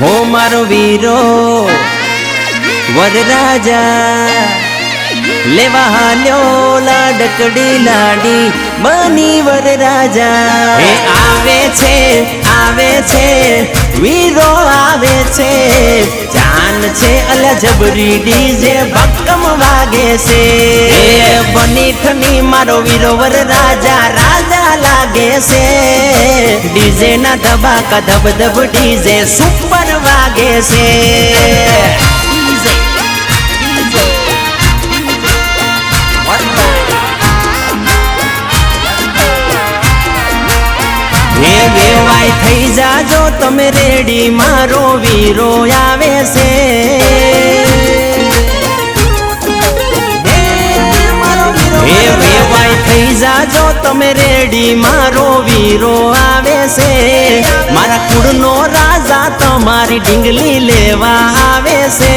મારો વીરો વરરાજા લેવા હાલ્યો લાડકડી લાડી બની વરરાજા. એ આવે છે આવે છે વીરો આવે છે જાન છે અલા જબરી ડીજે ભક્કમ વાગે છે. એ બની ઠની મારો વીરો વરરાજા રાજા લાગે છે. ડીજે ના ધબાકા ધબ ધબ ડીજે સુપર વાગે છે. વેવાય થઈ જાજો તમે રેડી મારો વીરો આવે છે. જાજો તમે રેડી, મારો વીરો આવે છે. મારા કુળનો રાજા તમારી ઢીંગલી લેવા આવે છે.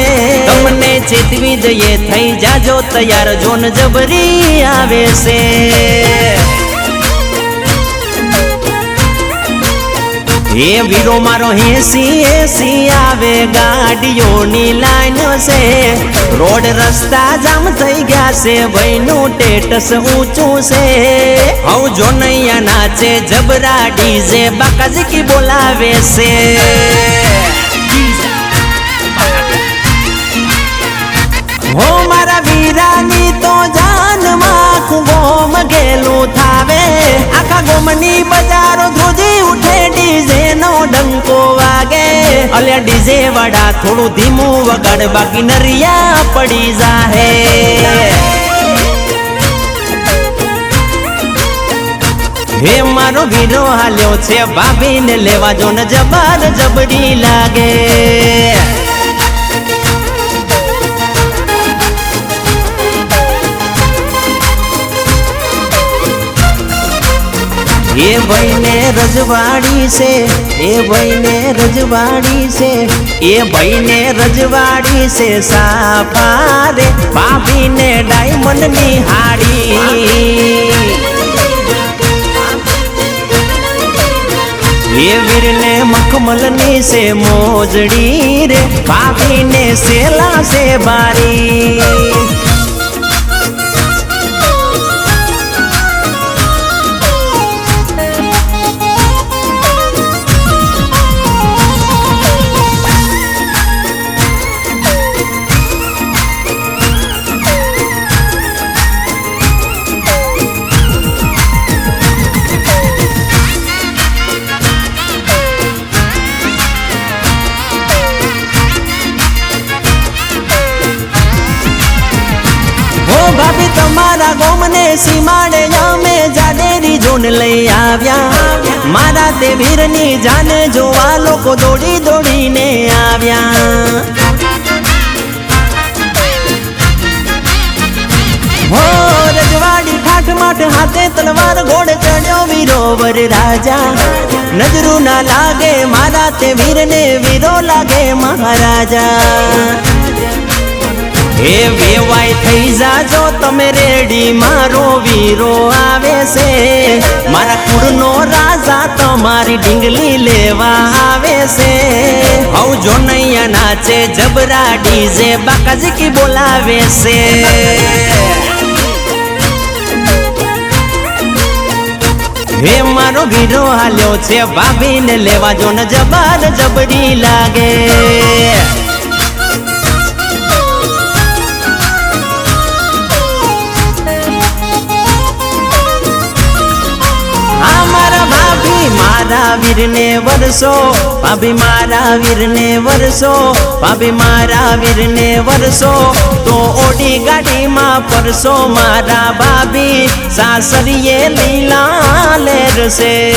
તમને ચેતવી જઈએ થઈ જાજો તૈયાર, જોન જબરી આવે છે. એ વીરો મારો હેસી હેસી આવે, ગાડીઓની લાઈન છે. રોડ રસ્તા જામ થઈ ગયા છે ભાઈનું ટેટસ ઊંચું છે. હવ જો નૈયા નાચે, જબરા ડીજે બાકાજી કી બોલાવે છે. હો મારા વીરાની તો જાનમાં ગોમ ગેલું થાવે. આખા ગોમની બજારો અલે ડીજે વાળા, થોડું ધીમું વગાડ, બાકી નરિયા પડી જાહે. હે મારો વીરો હાલ્યો છે ભાભીને લેવા જો ને જબર જબરી લાગે. એ ભાઈને રજવાડી છે એ ભાઈને રજવાડી છે એ ભાઈને રજવાડી છે સાફારે ભાભીને ડાયમંડની હાડી એ વીરને મખમલની છે મોજડી રે ભાભીને સેલા છે બારી હો તમારા ગોમને સીમાડે અમે જાડેરી જોન લઈ આવ્યા. મારા તે વીરની જાને જોવા લોકો દોડી દોડીને આવ્યા. માઠ હાથે તલવાર ઘોડે ચડ્યો વીરોવર રાજા. નજરું ના લાગે મારા તે વીરને વીરો લાગે મહારાજા. હે વેવાય થઈ જાજો, તમે રેડી, મારો વીરો આવે છે. મારા કુળનો રાજા તમારી ડીંગલી લેવા આવે છે. હવ જો નૈયા નાચે, જબરા ડીજે બાકાજી કી બોલાવે છે. હે મારો વીરો, હાલ્યો છે ભાભીને લેવા જો ને જબર જબરી લાગે. મારા વીરને વરસો. ભાભી મારા વીરને વરસો. ભાભી મારા વીરને વરસો. તો ઓડી ગાડીમાં પરસો મારા ભાભી સાસરીએ લીલા લેરસે.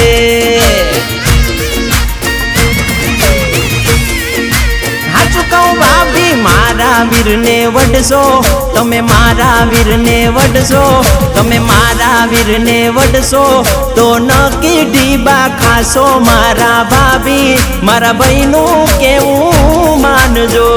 મારા વીરને વડશો તમે મારા વીરને વડશો તમે મારા વીરને વડશો તો નકી ડીબા ખાશો મારા ભાભી. મારા ભાઈનું કેવું માનજો.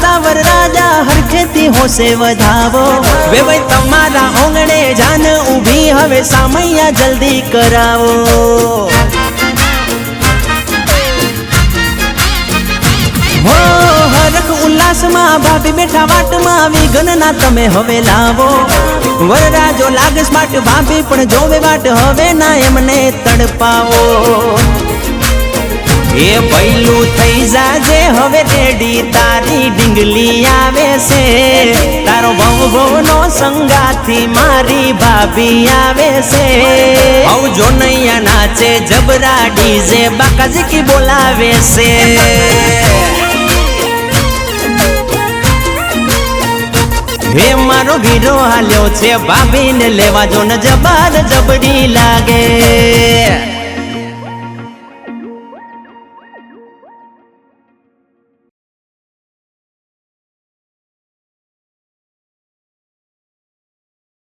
હસતા વર રાજા હરખેતી હોશે વધાવો. વેવાય તમારા ઓંગણે જાન ઊભી, હવે સામૈયા જલ્દી કરાવો. હો હરખ ઉલ્લાસમાં ભાભી બેઠા વાટમાં, વિઘ્નના તમે હવે લાવો. વરરાજો લાગે સ્માર્ટ, ભાભી પણ જોવે વાટ હવે ના એમને તડપાવો. એ પૈલું થઈ જાજે, હવે રેડી તારી ડીંગલી આવે છે. તારો બહુ બહુનો સંગાથી મારી ભાભી આવે છે. હવ જો નૈયા નાચે, જબરા ડીજે બાકાજી બોલાવે છે. હે મારો હીરો હાલ્યો છે ભાભીને લેવા જો ને જબર જબડી લાગે.